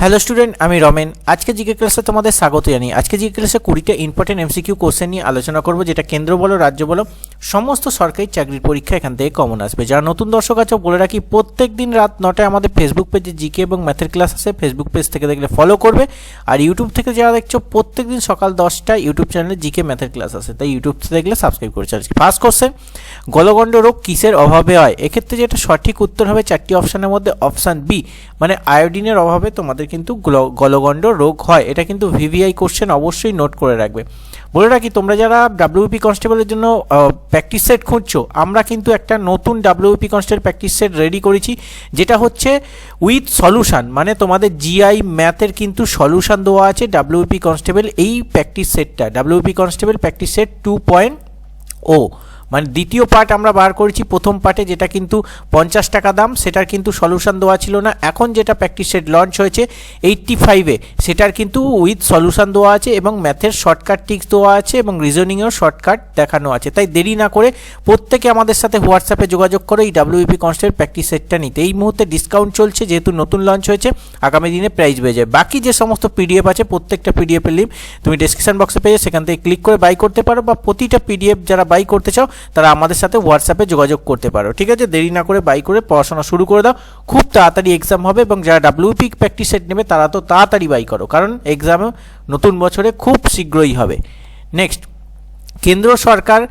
Hello student আমি রমেন। আজকে GK ক্লাসে তোমাদের স্বাগত জানাই আজকে জিকে ক্লাসে কুড়িটা ইম্পর্টেন্ট এমসিকিউ কোশ্চেন নিয়ে আলোচনা করব, যেটা কেন্দ্র বলো, রাজ্য বলো, সমস্ত সরকারি চাকরির পরীক্ষা এখান থেকে কমন আসবে। যারা নতুন দর্শক আছে, বলে রাখি, প্রত্যেক দিন রাত নটায় আমাদের ফেসবুক পেজে জিকে এবং ম্যাথের ক্লাস আছে। ফেসবুক পেজ থেকে দেখলে ফলো করবে। আর ইউটিউব থেকে যারা দেখছ, প্রত্যেক দিন সকাল দশটায় ইউটিউব চ্যানেলে জিকে ম্যাথের ক্লাস আছে। তাই ইউটিউব থেকে দেখলে সাবস্ক্রাইব করেছে। আজকে ফার্স্ট কোশ্চেন গলগণ্ড রোগ কিসের অভাবে হয়? এক্ষেত্রে যেটা সঠিক উত্তর হবে, চারটি অপশানের মধ্যে অপশান বি মানে আয়োডিনের অভাবে তোমাদের কিন্তু গ্ল- গলগণ্ড রোগ হয়। এটা কিন্তু ভিভিআই কোশ্চেন অবশ্যই নোট করে রাখবে। বলে রাখি, তোমরা যারা ডাব্লিউপি কনস্টেবলের জন্য প্র্যাকটিস সেট খুঁজছো, আমরা কিন্তু একটা নতুন WP constable practice set ready করেছি, যেটা হচ্ছে উইথ সলিউশন মানে তোমাদের জিআই ম্যাথের কিন্তু সলিউশন দেওয়া আছে ডাব্লিউপি কনস্টেবল এই প্র্যাকটিস সেটটা WP constable practice set two point ও মানে দ্বিতীয় পার্ট আমরা বার করেছি, প্রথম পার্টে যেটা কিন্তু পঞ্চাশ টাকা দাম, সেটার কিন্তু সলিউশন দেওয়া ছিল না। এখন যেটা প্র্যাকটিস সেট লঞ্চ হয়েছে এইট্টি ফাইভে সেটার কিন্তু উইথ সলিউশন দেওয়া আছে এবং ম্যাথের শর্টকাট টিক্স দেওয়া আছে এবং রিজনিংয়েও শর্টকাট দেখানো আছে। তাই দেরি না করে প্রত্যেকে আমাদের সাথে হোয়াটসঅ্যাপে যোগাযোগ করে, এই ডাব্লিউপি কনস্টেবল প্র্যাকটিস সেটটা নিতে। এই মুহূর্তে ডিসকাউন্ট চলছে, যেহেতু নতুন লঞ্চ হয়েছে, আগামী দিনে প্রাইস বেড়ে যায় বাকি যে সমস্ত পিডিএফ আছে, প্রত্যেকটা পিডিএফের লিঙ্ক তুমি ডিসক্রিপশন বক্সে পেয়ে সেখান থেকে ক্লিক করে বাই করতে পারো বা প্রতিটা পিডিএফ যারা বাই করতে চাও তারা আমাদের সাথে হোয়াটসঅ্যাপে যোগাযোগ করতে পারো। ঠিক আছে? দেরি না করে বাই করে পড়াশোনা শুরু করে দাও। খুব তাড়াতাড়ি এক্সাম হবে এবং যারা ডাব্লিউপি প্র্যাকটিস সেট নেবে, তারা তো তাড়াতাড়ি বাই করো। কারণ এক্সামও নতুন বছরে খুব শীঘ্রই হবে। নেক্সট কেন্দ্র সরকার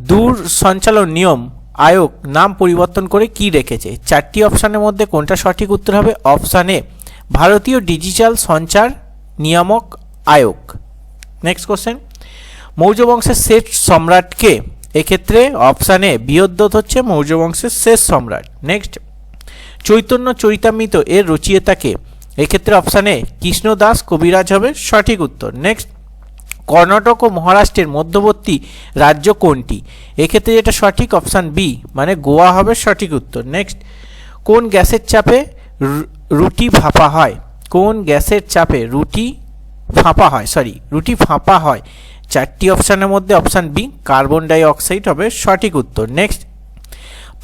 দূর সঞ্চালন নিয়ম আয়োগ নাম পরিবর্তন করে কি রেখেছে? চারটি অপশানের মধ্যে কোনটা সঠিক উত্তর হবে? অপশান এ ভারতীয় ডিজিটাল সঞ্চার নিয়ামক আয়োগ। নেক্সট কোশ্চেন মৌর্য বংশের শেষ সম্রাটকে এক্ষেত্রে অপশান এ হচ্ছে মৌর্য বংশের শেষ সম্রাট। নেক্সট চৈতন্য চরিতামৃত এর রচয়িতাকে। এক্ষেত্রে অপশান এ কৃষ্ণ দাস কবিরাজ হবে, সঠিক উত্তর। নেক্সট কর্ণাটক ও মহারাষ্ট্রের মধ্যবর্তী রাজ্য কোনটি? এক্ষেত্রে যেটা সঠিক অপশান বি মানে গোয়া হবে সঠিক উত্তর। নেক্সট কোন গ্যাসের চাপে রুটি ফাঁপা হয়? কোন গ্যাসের চাপে রুটি ফাঁপা হয়? সরি রুটি ফাঁপা হয়। চারটি অপশানের মধ্যে option B, carbon die oxide হবে সঠিক উত্তর। নেক্সট।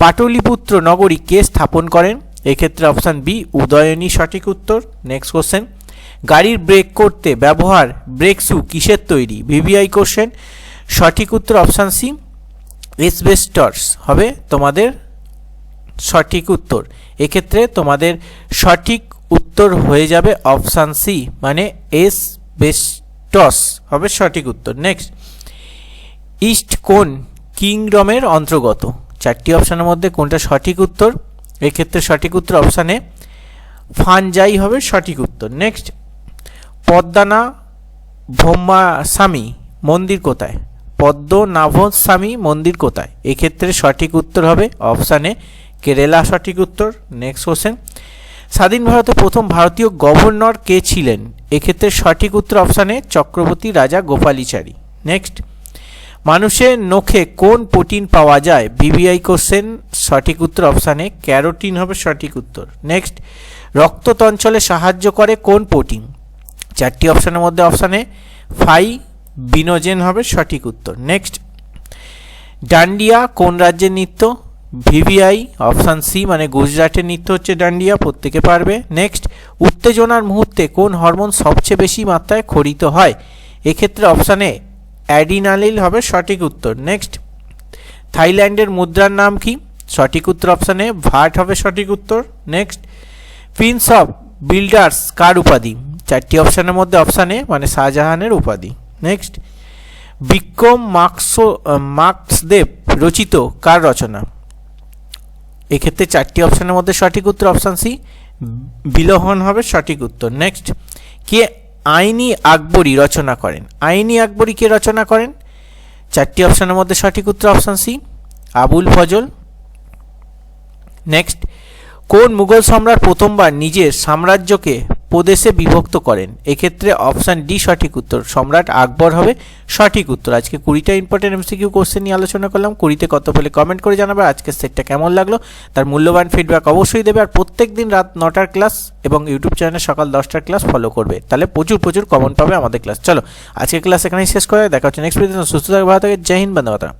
পাটলিপুত্র নগরী কে স্থাপন করেন? এক্ষেত্রে অপশান বি, উদয়নী সঠিক উত্তর। Next question. গাড়ির ব্রেক করতে ব্যবহার ব্রেক শু কিসের তৈরি? VVI question. সঠিক উত্তর অপশান সি, এসবেস্টর্স হবে তোমাদের সঠিক উত্তর। এক্ষেত্রে তোমাদের সঠিক উত্তর হয়ে যাবে অপশান সি মানে এস বেস্টস হবে সঠিক উত্তর। নেক্সট ইস্ট কোন কিংডমের অন্তর্গত? চারটি অপশানের মধ্যে কোনটা সঠিক উত্তর? এক্ষেত্রে সঠিক উত্তর অপশানে ফানজাই হবে সঠিক উত্তর। নেক্সট পদ্মানা ভৌমাস্বামী মন্দির কোথায়? পদ্মনাভস্বামী মন্দির কোথায়? এক্ষেত্রে সঠিক উত্তর হবে অপশানে কেরালা সঠিক উত্তর। নেক্সট কোশ্চেন স্বাধীন ভারতের প্রথম ভারতীয় গভর্নর কে ছিলেন? এক্ষেত্রে সঠিক উত্তর অপশানে চক্রবর্তী রাজা গোপালীচারী। নেক্সট মানুষের নখে কোন প্রোটিন পাওয়া যায়? ভিভিআই কোশ্চেন সঠিক উত্তর অপশানে ক্যারোটিন হবে সঠিক উত্তর। নেক্সট রক্ত রক্ততঞ্চলে সাহায্য করে কোন প্রোটিন? চারটি অপশানের মধ্যে অপশানে ফাই, বিনোজেন হবে সঠিক উত্তর। নেক্সট ডান্ডিয়া কোন রাজ্যের নৃত্য? ভিভিআই, অপশান সি মানে গুজরাটের নৃত্য হচ্ছে ডান্ডিয়া, প্রত্যেকে পারবে। নেক্সট, উত্তেজনার মুহূর্তে কোন হরমোন সবচেয়ে বেশি মাত্রায় খরিত হয়? এক্ষেত্রে অপশানে অ্যাডিনালিল হবে সঠিক উত্তর। নেক্সট, থাইল্যান্ডের মুদ্রার নাম কি? সঠিক উত্তর অপশানে ভাট হবে সঠিক উত্তর। নেক্সট, প্রিন্স অফ বিল্ডার্স কার উপাধি? চারটি অপশানের মধ্যে অপশানে মানে শাহজাহানের উপাধি। নেক্সট, বিক্রম মার্কস মার্কসদেব রচিত কার রচনা? এক্ষেত্রে চারটি অপশানের মধ্যে সঠিক উত্তর অপশান সি বিলোহন হবে সঠিক উত্তর। নেক্সট কে আইনি আকবরী রচনা করেন? আইনি আকবরী কে রচনা করেন? চারটি অপশানের মধ্যে সঠিক উত্তর option C, Abul Fazl. Next কোন মুঘল সম্রাট প্রথমবার নিজের সাম্রাজ্যকে প্রদেশে বিভক্ত করেন। এক্ষেত্রে অপশান ডি সঠিক উত্তর। সম্রাট আকবর হবে সঠিক উত্তর। আজকে কুড়িটা ইম্পর্টেন্ট এমসিকিউ কোশ্চেন নিয়ে আলোচনা করলাম। কুড়িতে কত পেলে কমেন্ট করে জানাবে। আজকের সেটটা কেমন লাগল? তার মূল্যবান ফিডব্যাক অবশ্যই দেবে। আর প্রত্যেক দিন রাত নটার ক্লাস এবং ইউটিউব চ্যানেলে সকাল দশটার ক্লাস ফলো করবে। তাহলে প্রচুর প্রচুর কমেন্ট পাবে আমাদের ক্লাস চলো, আজকের ক্লাস এখানেই শেষ করে দেখা হচ্ছে নেক্সট সুস্থ থাকবে ভালো থাকে। জয় হিন্দ বন্ধু।